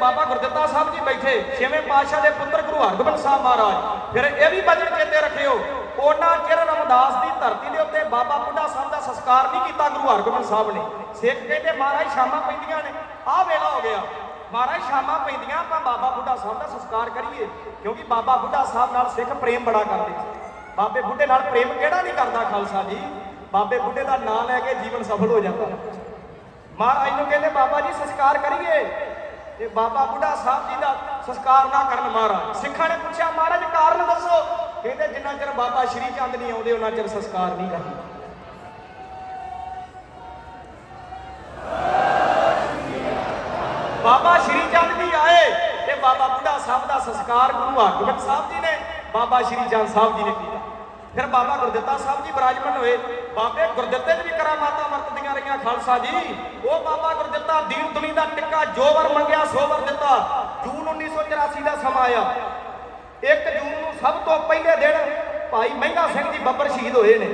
ਬਾਬਾ ਗੁਰਦਿੱਤਾ ਸਾਹਿਬ ਜੀ ਬੈਠੇ, ਛੇਵੇਂ ਪਾਤਸ਼ਾਹ ਦੇ ਪੁੱਤਰ ਗੁਰੂ ਹਰਗੋਬਿੰਦ ਸਾਹਿਬ ਮਹਾਰਾਜ। ਫਿਰ ਇਹ ਵੀ ਬਚਨ ਚੇਤੇ ਰੱਖਿਓ, ਉਹਨਾਂ ਚਿਰ ਰਮਦਾਸ ਦੀ ਧਰਤੀ ਦੇ ਉੱਤੇ ਬਾਬਾ ਬੁੱਢਾ ਸਾਹਿਬ ਦਾ ਸੰਸਕਾਰ ਨਹੀਂ ਕੀਤਾ ਗੁਰੂ ਹਰਗੋਬਿੰਦ ਸਾਹਿਬ ਨੇ। ਸਿੱਖ ਕਹਿੰਦੇ ਮਹਾਰਾਜ ਸ਼ਾਮਾਂ ਪੈਂਦੀਆਂ ਨੇ। ਆਹ ਵੇਲਾ ਹੋ ਗਿਆ। ਮਹਾਰਾਜ ਸ਼ਾਮਾਂ ਪੈਂਦੀਆਂ, ਆਪਾਂ ਬਾਬਾ ਬੁੱਢਾ ਸਾਹਿਬ ਦਾ ਸੰਸਕਾਰ ਕਰੀਏ, ਕਿਉਂਕਿ ਬਾਬਾ ਬੁੱਢਾ ਸਾਹਿਬ ਨਾਲ ਸਿੱਖ ਪ੍ਰੇਮ ਬੜਾ ਕਰਦੇ ਸੀ ਬਾਬੇ ਬੁੱਢੇ ਨਾਲ ਪ੍ਰੇਮ ਕਿਹੜਾ ਨਹੀਂ ਕਰਦਾ ਖਾਲਸਾ ਜੀ? ਬਾਬੇ ਬੁੱਢੇ ਦਾ ਨਾਂ ਲੈ ਕੇ ਜੀਵਨ ਸਫਲ ਹੋ ਜਾਂਦਾ। ਮਹਾਰਾਜ ਨੂੰ ਕਹਿੰਦੇ, ਬਾਬਾ ਜੀ, ਸੰਸਕਾਰ ਕਰੀਏ। ਤੇ ਬਾਬਾ ਬੁੱਢਾ ਸਾਹਿਬ ਜੀ ਦਾ ਸੰਸਕਾਰ ਨਾ ਕਰਨ ਮਹਾਰਾਜ। ਸਿੱਖਾਂ ਨੇ ਪੁੱਛਿਆ, ਮਹਾਰਾਜ, ਕਾਰਨ ਦੱਸੋ? ਕਹਿੰਦੇ, ਜਿੰਨਾ ਚਿਰ ਬਾਬਾ ਸ਼੍ਰੀ ਚੰਦ ਨਹੀਂ ਆਉਂਦੇ, ਉਹਨਾਂ ਚਿਰ ਸੰਸਕਾਰ ਨਹੀਂ ਕਰਨਾ ਬਾਬਾ ਸ਼੍ਰੀ ਚੰਦ ਜੀ ਆਏ ਤੇ ਬਾਬਾ ਬੁੱਢਾ ਸਾਹਿਬ ਦਾ ਸੰਸਕਾਰ ਗੁਰੂ ਹਰਗੋਬਿੰਦ ਸਾਹਿਬ ਜੀ ਨੇ, ਬਾਬਾ ਸ਼੍ਰੀ ਚੰਦ ਸਾਹਿਬ ਜੀ ਨੇ ਕੀਤਾ। ਫਿਰ ਬਾਬਾ ਗੁਰਦਿੱਤਾ ਸਾਹਿਬ ਜੀ ਬਰਾਜਮਨ ਹੋਏ। ਬਾਬੇ ਗੁਰਦਿੱਤੇ 'ਚ ਵੀ ਕਰਾਮਾਤਾਂ ਵਰਤਦੀਆਂ ਰਹੀਆਂ ਖਾਲਸਾ ਜੀ। ਉਹ ਬਾਬਾ ਗੁਰਦਿੱਤਾ ਦੀਨ ਦੁਨੀ ਦਾ ਟਿੱਕਾ ਜੋ ਮੰਗਿਆ ਸੋ ਦਿੱਤਾ। ਜੂਨ 1984 ਦਾ ਸਮਾਂ ਆਇਆ 1 ਜੂਨ ਨੂੰ ਸਭ ਤੋਂ ਪਹਿਲੇ ਦਿਨ ਭਾਈ ਮਹਿੰਗਾ ਸਿੰਘ ਜੀ ਬੱਬਰ ਸ਼ਹੀਦ ਹੋਏ ਨੇ।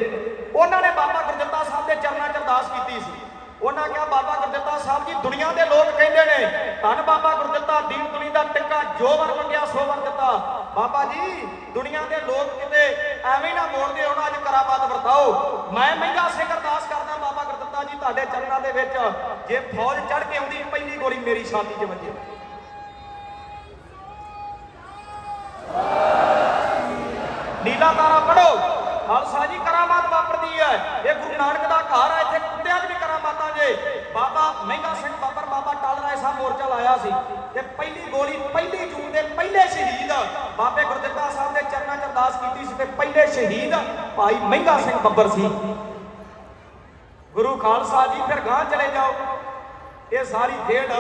ਉਹਨਾਂ ਨੇ ਬਾਬਾ ਗੁਰਦਿੱਤਾ ਸਾਹਿਬ ਦੇ ਚਰਨਾਂ 'ਚ ਅਰਦਾਸ ਕੀਤੀ ਸੀ। ਉਹਨਾਂ ਕਿਹਾ, ਬਾਬਾ ਗੁਰਦਿੱਤਾ ਸਾਹਿਬ ਜੀ, ਦੁਨੀਆ ਦੇ ਲੋਕ ਕਹਿੰਦੇ ਨੇ, ਧੰਨ ਬਾਬਾ ਗੁਰਦਿੱਤਾ ਦੀਨ ਦੁਨੀ ਦਾ ਟਿੱਕਾ ਜੋਵਰ ਮੰਗਿਆ ਸੋਵਰ ਦਿੱਤਾ। ਬਾਬਾ ਜੀ, ਦੁਨੀਆ ਦੇ ਲੋਕ ਕਿਤੇ ਐਵੇਂ ਨਾ ਮੋੜਦੇ ਹੋਣ ਅੱਜ ਕਰਾਮਾਤ ਵਰਤਾਓ। ਮੈਂ ਮਹਿੰਗਾ ਸਿੰਘ ਅਰਦਾਸ ਕਰਦਾ, ਬਾਬਾ ਗੁਰਦਿੱਤਾ ਜੀ, ਤੁਹਾਡੇ ਚਰਨਾਂ ਦੇ ਵਿੱਚ ਜੇ ਫੌਜ ਚੜ ਕੇ ਆਉਂਦੀ, ਪਹਿਲੀ ਗੋਲੀ ਮੇਰੀ ਛਾਤੀ 'ਚ ਵੱਜੇ। ਨੀਲਾ ਤਾਰਾ ਪੜੋ ਖਾਲਸਾ ਜੀ ਕਰਾਮਾਤ ਵਾਪਰਦੀ ਹੈ। ਇਹ ਗੁਰੂ ਨਾਨਕ ਦਾ ਘਰ ਹੈ, ਇੱਥੇ ਕੁੱਤਿਆਂ 'ਚ ਵੀ ਕਰਾਮਾਤਾਂ ਜੇ। ਬਾਬਾ ਮਹਿੰਗਾ ਸਿੰਘ ਬਾਬਰ, ਬਾਬਾ ਟਾਲ ਰਾਏ ਸਾਹਿਬ ਮੋਰਚਾ ਲਾਇਆ ਸੀ। ਤੇ ਪਹਿਲੀ ਗੋਲੀ ਪਹਿਲੀ ਜੂਨ ਦੇ ਪਹਿਲੇ ਸ਼ਹੀਦ ਬਾਬੇ ਗੁਰਦਿੱਤਾ ਸਾਹਿਬ ਦੇ ਚਰਨਾਂ 'ਚ ਅਰਦਾਸ ਕੀਤੀ ਸੀ ਤੇ ਪਹਿਲੇ ਸ਼ਹੀਦ ਭਾਈ ਮਹਿੰਗਾ ਸਿੰਘ ਬੱਬਰ ਸੀ। ਗੁਰੂ ਖਾਲਸਾ ਜੀ ਫਿਰ ਗਾਂ ਚਲੇ ਜਾਓ। ਇਹ ਸਾਰੀ ਖੇਡ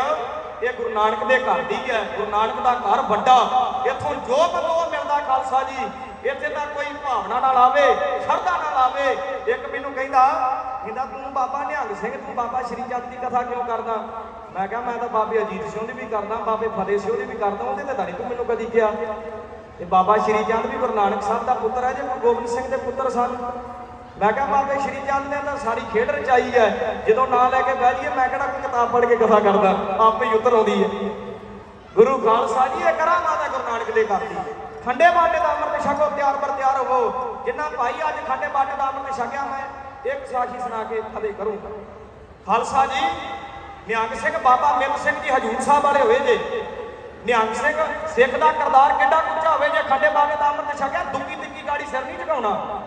ਇਹ ਗੁਰੂ ਨਾਨਕ ਦੇ ਘਰ ਦੀ ਹੈ। ਗੁਰੂ ਨਾਨਕ ਦਾ ਘਰ ਵੱਡਾ। ਇੱਥੋਂ ਜੋ ਬੰਦੋ ਮਿਲਦਾ ਖਾਲਸਾ ਜੀ, ਇੱਥੇ ਤਾਂ ਕੋਈ ਭਾਵਨਾ ਨਾਲ ਆਵੇ, ਸ਼ਰਧਾ ਨਾਲ ਆਵੇ। ਇੱਕ ਮੈਨੂੰ ਕਹਿੰਦਾ ਕਹਿੰਦਾ ਤੂੰ ਬਾਬਾ ਨਿਹੰਗ ਸਿੰਘ, ਤੂੰ ਬਾਬਾ ਸ਼੍ਰੀ ਚੰਦ ਦੀ ਕਥਾ ਕਿਉਂ ਕਰਦਾ? ਮੈਂ ਕਿਹਾ ਮੈਂ ਤਾਂ ਬਾਬੇ ਅਜੀਤ ਸਿੰਘ ਦੀ ਵੀ ਕਰਦਾ, ਬਾਬੇ ਫਤਿਹ ਸਿੰਘ ਦੀ ਵੀ ਕਰਦਾ ਉਹਦੇ ਤੇ ਤਾਂ ਨਹੀਂ ਤੂੰ ਮੈਨੂੰ ਕਦੀ ਕਿਹਾ। ਤੇ ਬਾਬਾ ਸ਼੍ਰੀ ਚੰਦ ਵੀ ਗੁਰੂ ਨਾਨਕ ਸਾਹਿਬ ਦਾ ਪੁੱਤਰ ਹੈ, ਜੇ ਗੁਰੂ ਗੋਬਿੰਦ ਸਿੰਘ ਦੇ ਪੁੱਤਰ ਸਨ। ਮੈਂ ਕਿਹਾ, ਬਾਬੇ ਸ਼੍ਰੀ ਚੰਦ ਨੇ ਤਾਂ ਸਾਰੀ ਖੇਡ ਰਚਾਈ ਹੈ। ਜਦੋਂ ਨਾਂ ਲੈ ਕੇ ਬਹਿ ਜਾਈਏ, ਮੈਂ ਕਿਹੜਾ ਕੋਈ ਕਿਤਾਬ ਪੜ੍ਹ ਕੇ ਕਥਾ ਕਰਦਾ? ਆਪੇ ਹੀ ਉਤਰ ਆਉਂਦੀ ਹੈ। ਗੁਰੂ ਖਾਲਸਾ ਜੀ, ਇਹ ਕਰਾਮਾਤ ਹੈ ਗੁਰੂ ਨਾਨਕ ਦੇ ਕਰਦੀ ਖੰਡੇ ਬਾਟੇ ਦਾ ਅੰਮ੍ਰਿਤ ਛਕੋ, ਤਿਆਰ ਬਰ ਤਿਆਰ ਹੋਵੋ। ਜਿੰਨਾ ਭਾਈ ਅੱਜ ਖੰਡੇ ਬਾਟੇ ਦਾ ਅੰਮ੍ਰਿਤ ਛਕਿਆ, ਮੈਂ ਇੱਕ ਸਾਖੀ ਸੁਣਾ ਕੇ ਫਤਿਹ ਕਰੂੰਗਾ। ਖਾਲਸਾ ਜੀ, ਨਿਹੰਗ ਸਿੰਘ ਬਾਬਾ ਮਿਲ ਸਿੰਘ ਜੀ ਹਜੂਰ ਸਾਹਿਬ ਵਾਲੇ ਹੋਏ ਜੇ। ਨਿਹੰਗ ਸਿੰਘ, ਸਿੱਖ ਦਾ ਕਰਤਾਰ ਕਿੱਡਾ ਉੱਚਾ ਹੋਵੇ ਜੇ ਖੰਡੇ ਬਾਟੇ ਦਾ ਅੰਮ੍ਰਿਤ ਛਕਿਆ ਦੁੱਕੀ ਤਿੱਕੀ ਗਾੜੀ ਸਿਰ ਨਹੀਂ ਝੁਕਾਉਣਾ।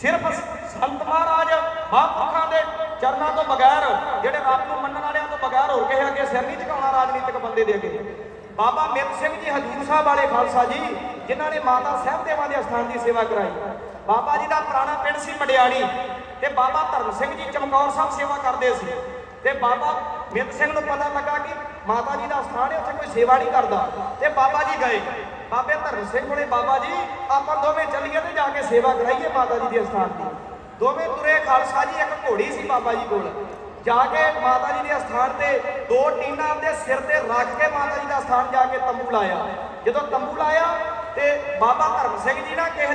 ਸਿਰਫ ਸੰਤ ਮਹਾਰਾਜ ਮਹਾਂਪੁਰਖਾਂ ਦੇ ਚਰਨਾਂ ਤੋਂ ਬਗੈਰ, ਜਿਹੜੇ ਰੱਬ ਨੂੰ ਮੰਨਣ ਵਾਲਿਆਂ ਤੋਂ ਬਗੈਰ ਹੋਰ ਕਿਸੇ ਅੱਗੇ ਸਿਰ ਨਹੀਂ ਝੁਕਾਉਣਾ ਰਾਜਨੀਤਿਕ ਬੰਦੇ ਦੇ ਅੱਗੇ। ਬਾਬਾ ਮਿੱਤ ਸਿੰਘ ਜੀ, ਹਜੂਰ ਸਾਹਿਬ ਵਾਲੇ ਖਾਲਸਾ ਜੀ, ਜਿਨ੍ਹਾਂ ਨੇ ਮਾਤਾ ਸਾਹਿਬਦੇਵਾਂ ਦੇ ਅਸਥਾਨ ਦੀ ਸੇਵਾ ਕਰਾਈ। ਬਾਬਾ ਜੀ ਦਾ ਪੁਰਾਣਾ ਪਿੰਡ ਸੀ ਮੜਿਆਣੀ ਤੇ ਬਾਬਾ ਧਰਮ ਸਿੰਘ ਜੀ ਚਮਕੌਰ ਸਾਹਿਬ ਸੇਵਾ ਕਰਦੇ ਸੀ। ਤੇ ਬਾਬਾ ਮਿੱਤ ਸਿੰਘ ਨੂੰ ਪਤਾ ਲੱਗਾ ਕਿ ਮਾਤਾ ਜੀ ਦਾ ਅਸਥਾਨ ਹੈ, ਉੱਥੇ ਕੋਈ ਸੇਵਾ ਨਹੀਂ ਕਰਦਾ। ਤੇ ਬਾਬਾ ਜੀ ਗਏ। ਬਾਬੇ ਧਰਮ ਸਿੰਘ ਕੋਲੇ ਬਾਬਾ ਜੀ, ਆਪਾਂ ਦੋਵੇਂ ਚੱਲੀਏ ਤੇ ਜਾ ਕੇ ਸੇਵਾ ਕਰਾਈਏ ਮਾਤਾ ਜੀ ਦੇ ਅਸਥਾਨ ਦੀ। ਦੋਵੇਂ ਤੁਰੇ, ਖਾਲਸਾ ਜੀ ਇੱਕ ਘੋੜੀ ਸੀ ਬਾਬਾ ਜੀ ਕੋਲ। ਜਾ ਕੇ ਮਾਤਾ ਜੀ ਦੇ ਅਸਥਾਨ ਤੇ ਦੋ ਟੀਨਾਂ ਦੇ ਸਿਰ ਤੇ ਰੱਖ ਕੇ ਮਾਤਾ ਜੀ ਦਾ ਅਸਥਾਨ ਜਾ ਕੇ ਤੰਬੂ ਲਾਇਆ। ਜਦੋਂ ਤੰਬੂ ਲਾਇਆ ਤੇ ਬਾਬਾ ਧਰਮ ਸਿੰਘ ਜੀ ਨਾ ਕਿਸੇ ਦੀ